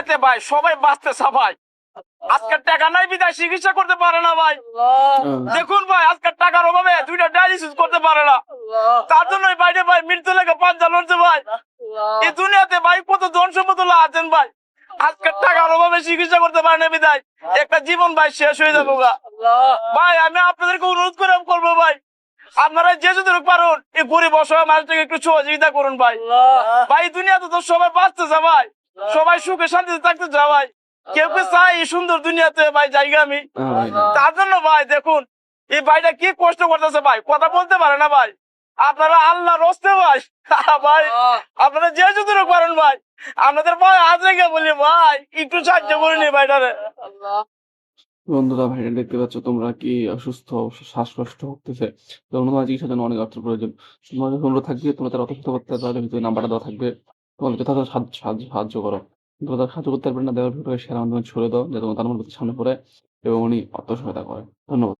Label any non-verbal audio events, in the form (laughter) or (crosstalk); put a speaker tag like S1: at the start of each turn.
S1: এতে ভাই সবাই বাঁচতেছে ভাই। আজকের টাকা নাই বিদায় চিকিৎসা করতে পারে না ভাই। দেখুন ভাই আজকের টাকার অভাবে দুইটা ডায়ালিসিস করতে পারে না। তার জন্য বাইরে ভাই মৃত্যু লেগে পাঁচটা লড়ছে ভাই। এই দুনিয়াতে ভাই কত ধন সম্পদ আছেন ভাই? টাকার অভাবে চিকিৎসা করতে পারে না বিদায়। একটা জীবন ভাই শেষ হয়ে যাব গা। ভাই আমি আপনাদেরকে অনুরোধ করে করব ভাই। আপনারা যে যদি পারুন এই গরিব অসহায় মানুষটাকে একটু সহযোগিতা করুন ভাই। ভাই দুনিয়াতে তো সবাই বাঁচতেছে ভাই। সবাই সুখে শান্তিতে থাকতে চায় ভাই। কেউ কেউ চাই এই সুন্দর দুনিয়াতে ভাই জায়গা আমি। তার জন্য ভাই দেখুন, এই ভাইটা কি কষ্ট করতেছে ভাই? কথা বলতে পারে না ভাই। আপনারা আল্লাহ রস্তে ভাই। (laughs) ভাই, আপনারা যে যদি পারেন ভাই। আপনাদের ভাই আজ রেখে বলি ভাই, একটু সাহায্য করে নি ভাইটারে।
S2: বন্ধুরা ভাইরা দেখতে পাচ্ছ তোমরা কি অসুস্থ, শ্বাসকষ্ট হতেছে তোমার চিকিৎসার জন্য অনেক অর্থের প্রয়োজন। তোমার থাকবে তোমরা তার অর্থ করতে তাহলে নাম্বারটা দেওয়া থাকবে। তোমাদের যথাযথ সাহায্য, সাহায্য- করো। তোমরা তার সাহায্য করতে পারবে না, দেওয়ার ভিডিও শেয়ার মাধ্যমে ছড়ে দাও, যাতে তার মধ্যে সামনে পড়ে এবং উনি আত্মসহায়তা করে। ধন্যবাদ।